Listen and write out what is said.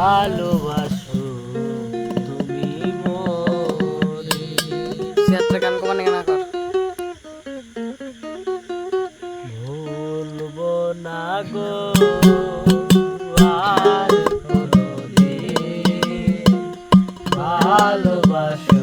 ভালোবাসো তুমি মোরে। সিয়াত্রা গান কমানে না কর। ভুলবো না গো আর ভালোবাসো